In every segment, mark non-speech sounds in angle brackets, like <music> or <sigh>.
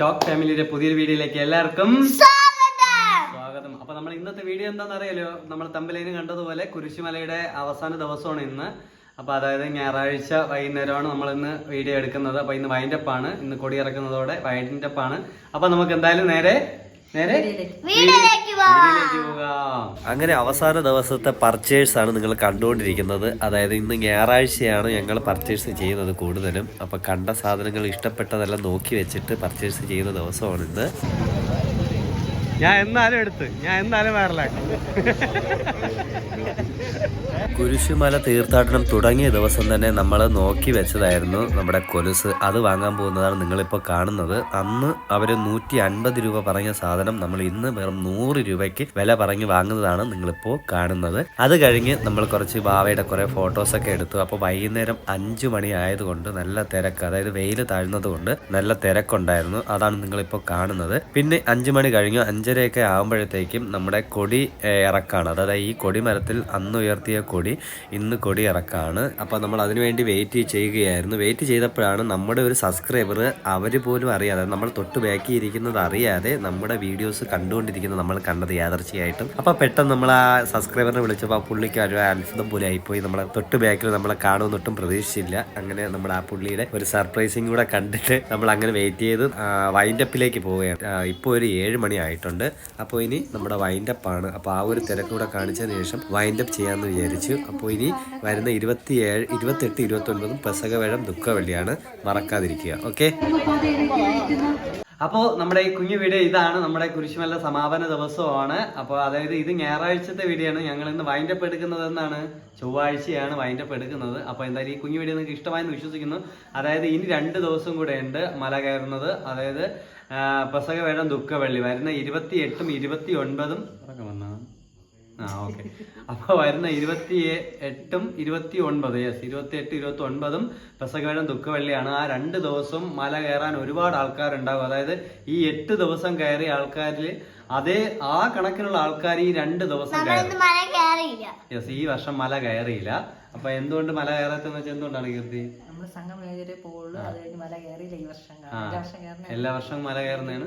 Shock ഫാമിലിയുടെ പുതിയൊരു വീഡിയോയിലേക്ക് എല്ലാവർക്കും സ്വാഗതം. അപ്പൊ നമ്മൾ ഇന്നത്തെ വീഡിയോ എന്താണെന്ന് അറിയാലോ നമ്മൾ തമ്പലേന് കണ്ടതുപോലെ കുരിശുമലയുടെ അവസാന ദിവസമാണ് ഇന്ന്. അപ്പൊ അതായത് ഞായറാഴ്ച വൈകുന്നേരമാണ് നമ്മൾ ഇന്ന് വീഡിയോ എടുക്കുന്നത്. അപ്പൊ ഇന്ന് വൈൻഡപ്പാണ് ആണ്. ഇന്ന് കൊടിയിറക്കുന്നതോടെ വൈൻഡപ്പാണ് അപ്പൊ നമുക്ക് എന്തായാലും നേരെ നേരെ അങ്ങനെ അവസാന ദിവസത്തെ പർച്ചേഴ്സ് ആണ് നിങ്ങൾ കണ്ടുകൊണ്ടിരിക്കുന്നത്. അതായത് ഇന്ന് ഞായറാഴ്ചയാണ് ഞങ്ങൾ പർച്ചേസ് ചെയ്യുന്നത് കൂടുതലും. അപ്പൊ കണ്ട സാധനങ്ങൾ ഇഷ്ടപ്പെട്ടതെല്ലാം നോക്കി വെച്ചിട്ട് പർച്ചേസ് ചെയ്യുന്ന ദിവസമാണ് ഇന്ന്. ഞാൻ എന്നാലും എടുത്ത്. ഞാൻ എന്നാലും വൈറലാക്കി കുരിശുമല തീർത്ഥാടനം തുടങ്ങിയ ദിവസം തന്നെ നമ്മൾ നോക്കി വെച്ചതായിരുന്നു നമ്മുടെ കൊലുസ്. അത് വാങ്ങാൻ പോകുന്നതാണ് നിങ്ങളിപ്പോൾ കാണുന്നത്. അന്ന് അവർ നൂറ്റി അൻപത് രൂപ പറഞ്ഞ സാധനം നമ്മൾ ഇന്ന് വെറും നൂറ് രൂപയ്ക്ക് വില പറഞ്ഞ് വാങ്ങുന്നതാണ് നിങ്ങളിപ്പോൾ കാണുന്നത്. അത് കഴിഞ്ഞ് നമ്മൾ കുറച്ച് ബാവയുടെ കുറേ ഫോട്ടോസൊക്കെ എടുത്തു. അപ്പോൾ വൈകുന്നേരം അഞ്ചു മണി ആയതുകൊണ്ട് നല്ല തിരക്ക് അതായത് വെയിൽ താഴ്ന്നത് കൊണ്ട് നല്ല തിരക്കുണ്ടായിരുന്നു. അതാണ് നിങ്ങളിപ്പോൾ കാണുന്നത്. പിന്നെ അഞ്ചു മണി കഴിഞ്ഞു. അഞ്ചരയൊക്കെ ആകുമ്പോഴത്തേക്കും നമ്മുടെ കൊടി ഇറക്കാണ്. അതായത് ഈ കൊടിമരത്തിൽ അന്ന് ഉയർത്തിയ കൊടി ഇന്ന് കൊടി ഇറക്കാണ്. അപ്പോൾ നമ്മൾ അതിനുവേണ്ടി വെയിറ്റ് ചെയ്യുകയായിരുന്നു. വെയിറ്റ് ചെയ്തപ്പോഴാണ് നമ്മുടെ ഒരു സബ്സ്ക്രൈബർ അവർ പോലും അറിയാതെ നമ്മൾ തൊട്ട് ബാക്കി ഇരിക്കുന്നത് അറിയാതെ നമ്മുടെ വീഡിയോസ് കണ്ടുകൊണ്ടിരിക്കുന്നത് നമ്മൾ കണ്ടത് യാദർച്ചയായിട്ടും അപ്പോൾ പെട്ടെന്ന് നമ്മൾ ആ സബ്സ്ക്രൈബറിനെ വിളിച്ചപ്പോൾ ആ പുള്ളിക്ക് ഒരു അത്ഭുതം പോലെ ആയിപ്പോയി. നമ്മളെ തൊട്ട് ബാക്കിൽ നമ്മളെ കാണുമെന്നൊട്ടും പ്രതീക്ഷിച്ചില്ല. അങ്ങനെ നമ്മൾ ആ പുള്ളിയുടെ ഒരു സർപ്രൈസിങ് കൂടെ കണ്ടിട്ട് നമ്മൾ അങ്ങനെ വെയിറ്റ് ചെയ്ത് വൈൻഡപ്പിലേക്ക് പോവുകയാണ്. ഇപ്പോൾ ഒരു ഏഴ് മണി ആയിട്ടുണ്ട്. അപ്പോൾ ഇനി നമ്മുടെ വൈൻഡപ്പ് ആണ്. അപ്പോൾ ആ ഒരു തിരക്കൂടെ കാണിച്ചതിന് ശേഷം വൈൻഡപ്പ് ചെയ്യാമെന്ന് വിചാരിച്ചു. അപ്പോൾ ഇനി വരുന്ന ഇരുപത്തി ഏഴ് ഇരുപത്തെട്ട് ഇരുപത്തൊൻപതും പെസകവേഴം ദുഃഖവെള്ളിയാണ്. മറക്കാതിരിക്കുക. ഓക്കെ അപ്പോൾ നമ്മുടെ ഈ കുഞ്ഞു വീഡിയോ ഇതാണ്. നമ്മുടെ കുരിശുമല സമാപന ദിവസമാണ്. അപ്പോൾ അതായത് ഇത് ഞായറാഴ്ചത്തെ വീഡിയോ ആണ്. ഞങ്ങൾ ഇന്ന് വൈൻഡപ്പ് എടുക്കുന്നത് എന്നാണ്. ചൊവ്വാഴ്ചയാണ് വൈൻഡപ്പ് എടുക്കുന്നത്. അപ്പോൾ എന്തായാലും ഈ കുഞ്ഞു വീഡിയോ നിങ്ങൾക്ക് ഇഷ്ടമായെന്ന് വിശ്വസിക്കുന്നു. അതായത് ഇനി രണ്ട് ദിവസം കൂടെ ഉണ്ട് മല കയറുന്നത്. അതായത് പെസക വേഴം ദുഃഖവെള്ളി. വരുന്ന ഇരുപത്തി എട്ടും ഇരുപത്തി ഒൻപതും? ആ ഓക്കെ. അപ്പോൾ വരുന്ന ഇരുപത്തി എട്ടും ഇരുപത്തി ഒൻപത് യെസ് ഇരുപത്തി എട്ട് ഇരുപത്തി ഒൻപതും പെസകവേഴം ദുഃഖവെള്ളിയാണ്. ആ രണ്ട് ദിവസം മല കയറാൻ ഒരുപാട് ആൾക്കാരുണ്ടാകും അതായത് ഈ എട്ട് ദിവസം കയറിയ ആൾക്കാരിൽ അതേ ആ കണക്കിനുള്ള ആൾക്കാർ ഈ രണ്ട് ദിവസം യെസ് ഈ വർഷം മല കയറിയില്ല. അപ്പൊ എന്തുകൊണ്ട് മല കയറാത്തെന്ന് വെച്ചാൽ എന്തുകൊണ്ടാണ് കീർത്തി? നമ്മൾ സംഘം മേഖലയിൽ പോകുള്ളൂ അത് മല കയറിയില്ല ഈ വർഷം ആ. എല്ലാ വർഷവും മല കയറുന്നതാണ്?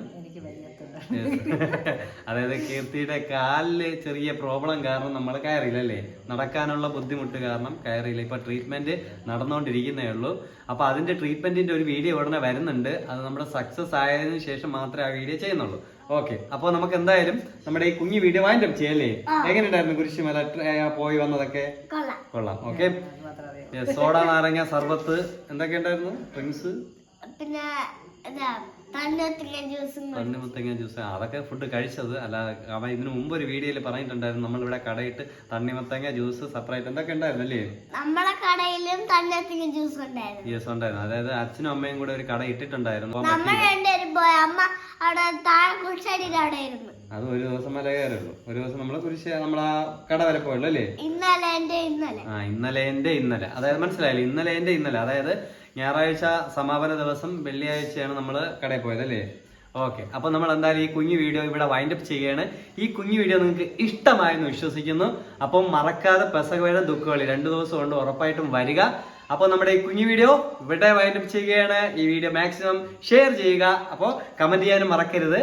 <laughs> അതായത് കീർത്തിയുടെ കാലിൽ ചെറിയ പ്രോബ്ലം കാരണം നമ്മൾ കയറിയില്ല അല്ലേ? നടക്കാനുള്ള ബുദ്ധിമുട്ട് കാരണം കയറിയില്ല. ഇപ്പൊ ട്രീറ്റ്മെന്റ് നടന്നുകൊണ്ടിരിക്കുന്നേ ഉള്ളൂ. അപ്പൊ അതിന്റെ ട്രീറ്റ്മെന്റിന്റെ ഒരു വീഡിയോ ഉടനെ വരുന്നുണ്ട്. അത് നമ്മുടെ സക്സസ് ആയതിനു ശേഷം മാത്രമേ ആ വീഡിയോ ചെയ്യുന്നുള്ളൂ. ഓക്കെ. അപ്പൊ നമുക്ക് എന്തായാലും നമ്മുടെ ഈ കുഞ്ഞു വീഡിയോ വാങ്ങി ചെയ്യല്ലേ? എങ്ങനെയുണ്ടായിരുന്നു കുരിശുമല പോയി വന്നതൊക്കെ? കൊള്ളാം. കൊള്ളാം. ഓക്കെ. സോഡ നാരങ്ങ സർബത്ത് എന്തൊക്കെ ഉണ്ടായിരുന്നു ഡ്രിങ്ക്സ്? പിന്നെ എന്താ മുത്തങ്ങ ജ്യൂസും. അതൊക്കെ ഫുഡ് കഴിച്ചത്. അല്ല അവ ഇതിനു മുമ്പ് ഒരു വീഡിയോയിൽ പറഞ്ഞിട്ടുണ്ടായിരുന്നു. നമ്മളിവിടെ കടയിട്ട് തണ്ണിമത്തങ്ങ ജ്യൂസ് സെപ്പറേറ്റ് എന്തൊക്കെ ഉണ്ടായിരുന്നു അല്ലേ? നമ്മളെ കടയിലും തണ്ണിമത്തങ്ങ ജ്യൂസ് ഉണ്ടായിരുന്നു. ജ്യൂസ് ഉണ്ടായിരുന്നു. അതായത് അച്ഛനും അമ്മയും കൂടെ ഒരു കട ഇട്ടിട്ടുണ്ടായിരുന്നു. അപ്പൊ നമ്മൾ രണ്ടുപേരും പോയി. അമ്മ അവിടെ താഴെ കുടിച്ചടിയിൽ അവിടെ ഇരുന്നു അത് ഒരു ദിവസം വരെ കയറുള്ളൂ ഒരു ദിവസം നമ്മൾ കുരിശ് നമ്മളാ കട വരെ പോയുള്ളൂ അല്ലേ? ഇന്നലെ ആ ഇന്നലെ ഇന്നലെ. അതായത് മനസ്സിലായില്ലേ? ഇന്നലെ ഇന്നലെ. അതായത് ഞായറാഴ്ച സമാപന ദിവസം വെള്ളിയാഴ്ചയാണ് നമ്മൾ കടയിൽ പോയത് അല്ലേ? ഓക്കെ. അപ്പൊ നമ്മൾ എന്തായാലും ഈ കുഞ്ഞു വീഡിയോ ഇവിടെ വൈൻഡപ്പ് ചെയ്യുകയാണ്. ഈ കുഞ്ഞു വീഡിയോ നിങ്ങൾക്ക് ഇഷ്ടമായെന്ന് വിശ്വസിക്കുന്നു. അപ്പം മറക്കാതെ പെസകവേഴ ദുഃഖകളി രണ്ട് ദിവസം കൊണ്ട് ഉറപ്പായിട്ടും വരിക. അപ്പോൾ നമ്മുടെ ഈ കുഞ്ഞു വീഡിയോ ഇവിടെ വൈൻഡപ്പ് ചെയ്യുകയാണ്. ഈ വീഡിയോ മാക്സിമം ഷെയർ ചെയ്യുക. അപ്പോൾ കമന്റ് ചെയ്യാനും മറക്കരുത്.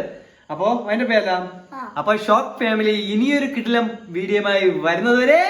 അപ്പോ വൈൻഡപ്പ് ചെയ്യാം. അപ്പോൾ അപ്പൊ ഷോക്ക് ഫാമിലി ഇനിയൊരു കിടിലം വീഡിയോയുമായി വരുന്നതുവരെ